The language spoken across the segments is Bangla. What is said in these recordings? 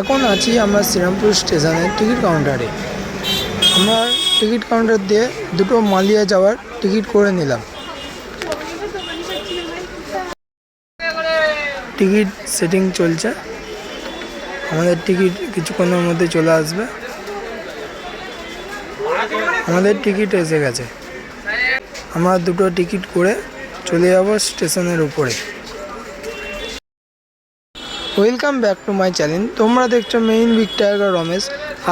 এখন আছি আমরা শ্রীরামপুর স্টেশনের টিকিট কাউন্টারে। আমরা টিকিট কাউন্টার দিয়ে দুটো মালিয়া যাওয়ার টিকিট করে নিলাম। টিকিট সেটিং চলছে। আমাদের টিকিট কিছুক্ষণের মধ্যে চলে আসবে। আমাদের টিকিট এসে গেছে। আমরা দুটো টিকিট করে চলে যাব স্টেশনের উপরে। Welcome back to my channel তোমরা দেখছ মেইন বিগ টাইগার রমেশ।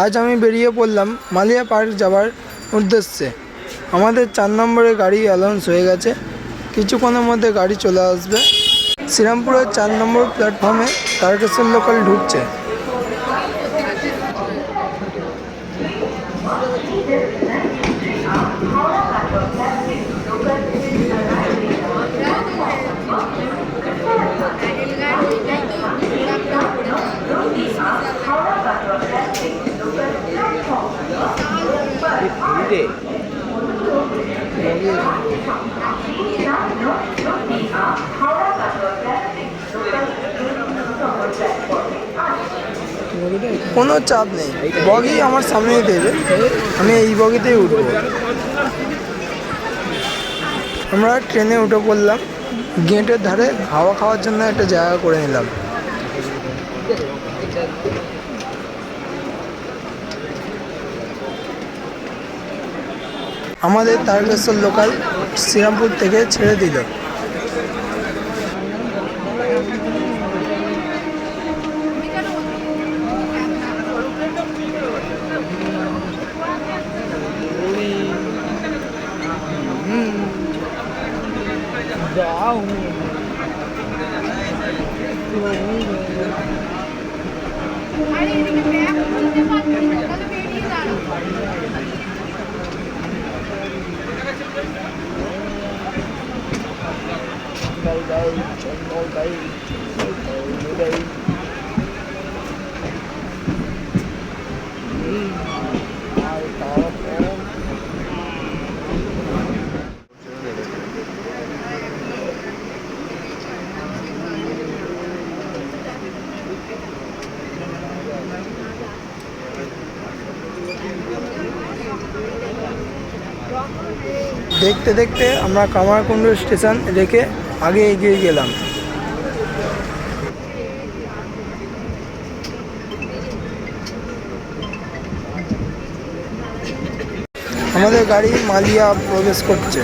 আজ আমি বেরিয়ে পড়লাম মালিয়া পার্ক যাওয়ার উদ্দেশ্যে। আমাদের চার নম্বরে গাড়ি অ্যালাউন্স হয়ে গেছে। কিছুক্ষণের মধ্যে গাড়ি চলে আসবে। শ্রীরামপুরের চার নম্বর প্ল্যাটফর্মে তারকেশ্বর লোকাল ঢুকছে। কোনো চাপ নেই। বগি আমার সামনেই দেবে। আমি এই বগিতেই উঠবো। আমরা ট্রেনে উঠে পড়লাম। গেটের ধারে হাওয়া খাওয়ার জন্য একটা জায়গা করে নিলাম। আমাদের তারকেশ্বর লোকাল শ্রীরামপুর থেকে ছেড়ে দিল। আরে এদিকে ব্যাগ খুলতে দেখতে দেখতে আমরা কামারকুণ্ড স্টেশন রেখে আগে এগিয়ে গেলাম। আমাদের গাড়ি মালিয়া প্রবেশ করছে।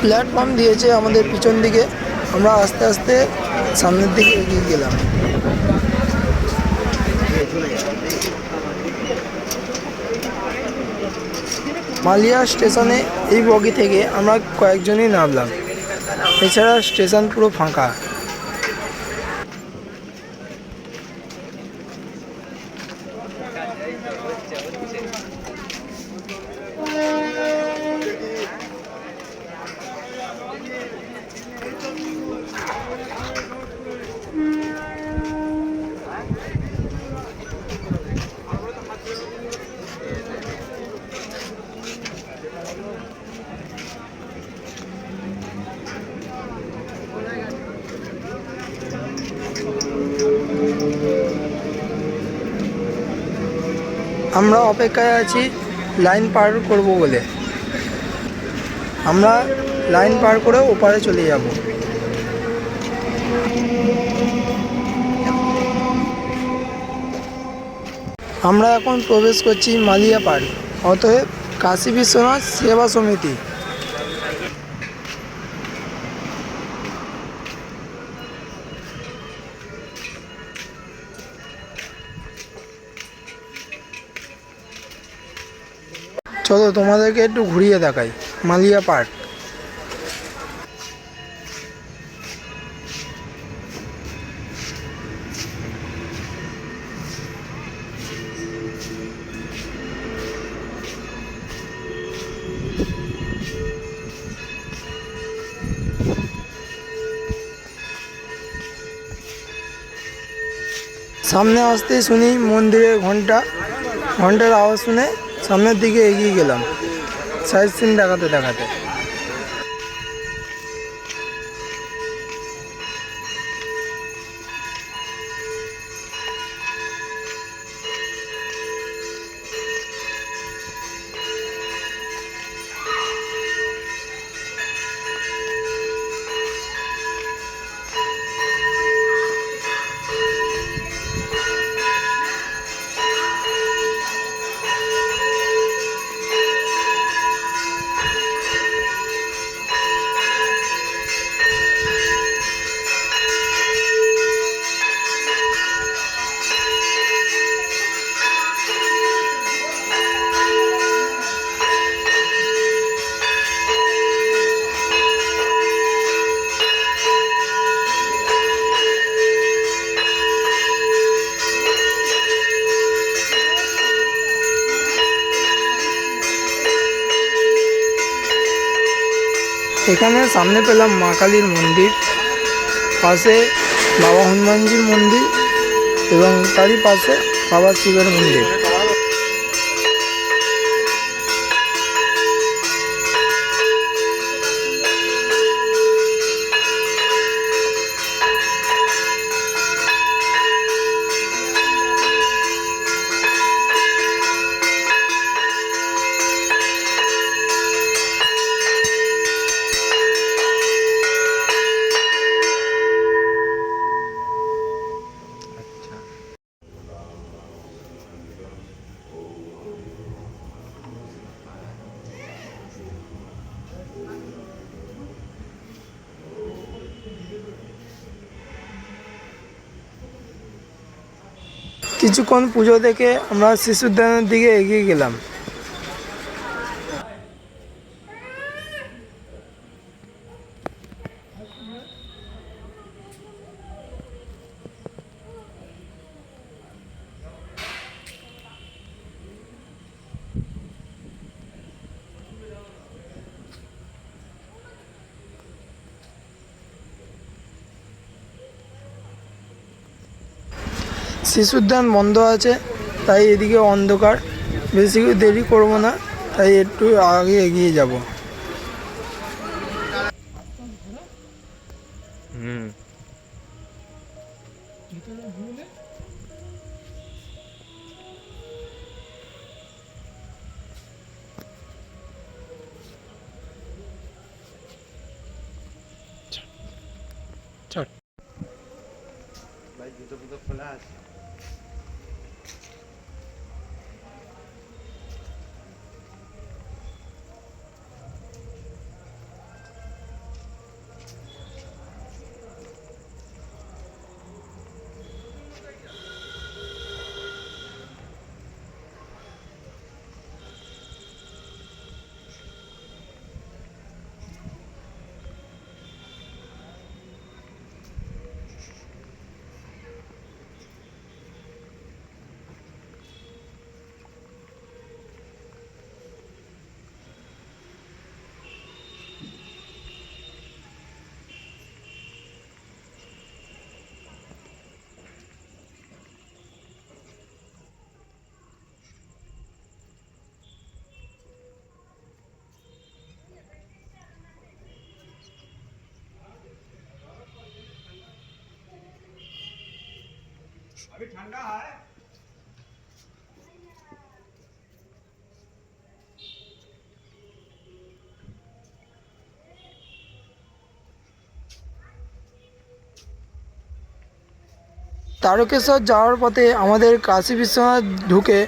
প্ল্যাটফর্ম দিয়েছে আমাদের পিছন দিকে। আমরা আস্তে আস্তে সামনের দিকে এগিয়ে গেলাম। মালিয়া স্টেশনে এই বগি থেকে আমরা কয়েকজনই নামলাম। এছাড়া স্টেশন পুরো ফাঁকা। আমরা অপেক্ষায় আছি, লাইন পার করব বলে। আমরা লাইন পার করে ওপারে চলে যাব। আমরা এখন প্রবেশ করছি মালিয়া পার্ক অতএব কাশী বিশ্বনাথ সেবা সমিতি। চলো তোমাদেরকে একটু ঘুরিয়ে দেখাই, মালিয়া পার্ক। সামনে আসতেই শুনি মন্দিরের ঘণ্টা, ঘণ্টার আওয়াজ শুনে সামনের দিকে এগিয়ে গেলাম। সাইড সিন দেখাতে দেখাতে। এখানে সামনে পেলাম মা কালীর মন্দির, পাশে বাবা হনুমানজির মন্দির এবং তারই পাশে বাবা শিবের মন্দির। কিছুক্ষণ পুজো দেখে আমরা শিশু উদ্যানের দিকে এগিয়ে গেলাম। শিশুদ্যান বন্ধ আছে, তাই এদিকে অন্ধকার। বেশি দেরি করব না, তাই একটু আগে এগিয়ে যাব। अभी ठंडा है তারকেশ্বর যাওয়ার পথে আমাদের কাশী বিশ্বনাথ ঢুকে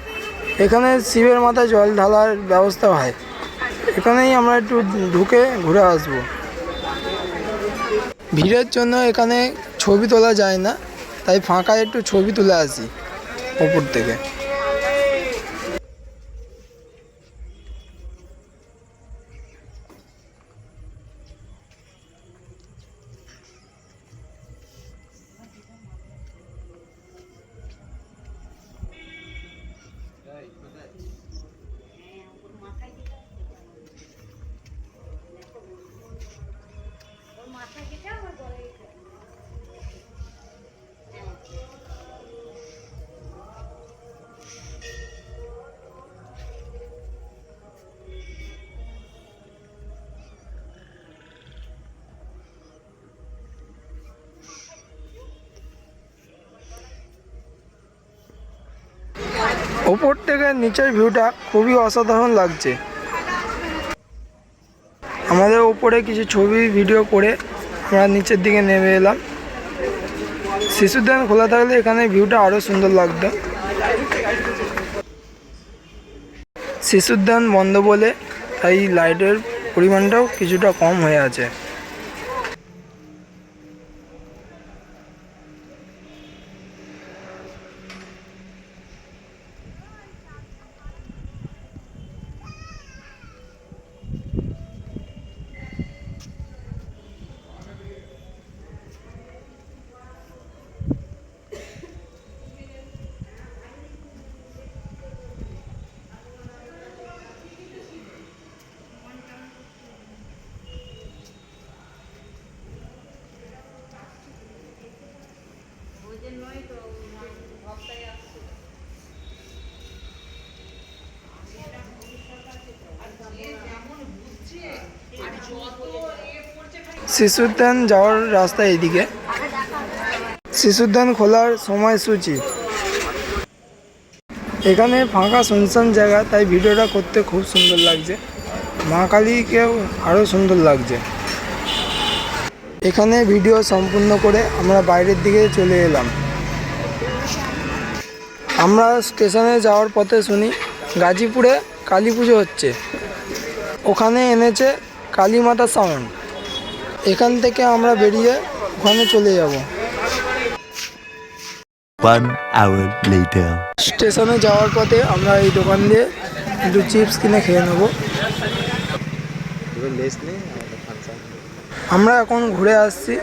এখানে শিবের মাথায় জল ঢালার ব্যবস্থা হয় এখানেই আমরা একটু ঢুকে ঘুরে আসব ভিড়ের জন্য এখানে ছবি তোলা যায় না তাই ফাঁকায় একটু ছবি তুলে আসি ওপর থেকে। ওপর থেকে নিচের ভিউটা খুবই অসাধারণ লাগছে। আমাদের ওপরে কিছু ছবি ভিডিও করে আমরা নিচের দিকে নেমে এলাম। শিশুদ্যান খোলা থাকলে এখানে ভিউটা আরও সুন্দর লাগতো। শিশুদ্যান বন্ধ বলে তাই লাইটের পরিমাণটাও কিছুটা কম হয়ে আছে। শিশুদ্যান যাওয়ার রাস্তা এইদিকে। শিশুদ্যান খোলার সময়সূচি। এখানে ফাঁকা শুনশান জায়গা, তাই ভিডিওটা করতে খুব সুন্দর লাগছে। মা কালীকেও আরও সুন্দর লাগছে। এখানে ভিডিও সম্পূর্ণ করে আমরা বাইরের দিকে চলে এলাম। আমরা স্টেশনে যাওয়ার পথে শুনি, গাজীপুরে কালী পুজো হচ্ছে। ওখানে এনেছে কালী মাতা সাউন্ড এখান থেকে আমরা বেরিয়ে ওখানে চলে যাব। One hour later. স্টেশনে যাওয়ার পথে আমরা এই দোকান দিয়ে একটু চিপস কিনে খেয়ে নেব। আমরা এখন ঘুরে আসছি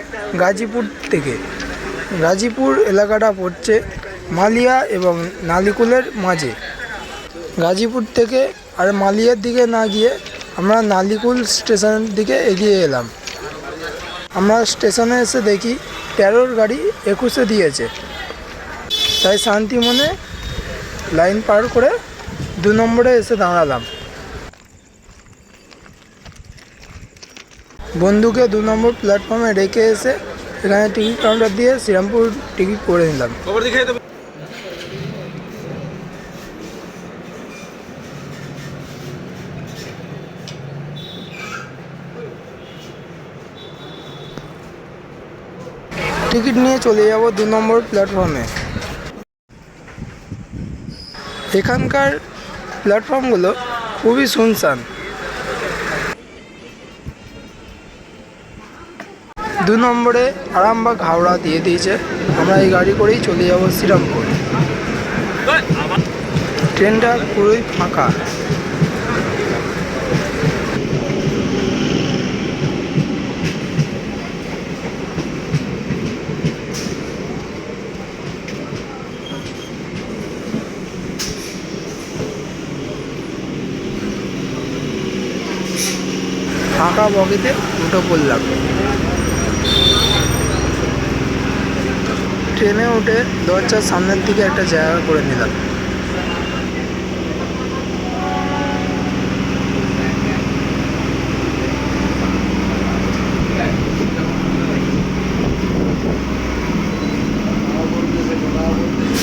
গাজীপুর থেকে। গাজীপুর এলাকাটা পড়ছে মালিয়া এবং নালিকুলের মাঝে। গাজীপুর থেকে আর মালিয়ার দিকে না গিয়ে আমরা নালিকুল স্টেশনের দিকে এগিয়ে এলাম। আমরা স্টেশনে এসে দেখি তেরোর গাড়ি একুশে দিয়েছে। তাই শান্তি মনে লাইন পার করে দু নম্বরে এসে দাঁড়ালাম। বন্ধুকে দু নম্বর প্ল্যাটফর্মে রেখে এসে এখানে টিকিট কাউন্টার দিয়ে শ্রীরামপুর টিকিট করে নিলাম। টিকিট নিয়ে চলে যাব দু নম্বর প্ল্যাটফর্মে। এখানকার প্ল্যাটফর্মগুলো খুবই শুনশান। দু নম্বরে আরামবাগ হাওড়া দিয়ে দিয়েছে। আমরা এই গাড়ি করেই চলে যাব শ্রীরামপুর। ট্রেনটা পুরোই ফাঁকা ফাঁকা বগিতে উঠে পড়লাম ট্রেনে উঠে দরজার সামনের দিকে একটা জায়গা করে নিলাম।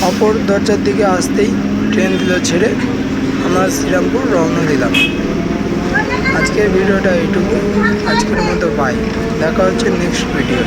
অপর দরজার দিকে আসতেই ট্রেন দিল ছেড়ে আমরা শ্রীরামপুর রওনা দিলাম। আজকের ভিডিওটা এইটুকু আজকের মতো বাই দেখা হচ্ছে নেক্সট ভিডিও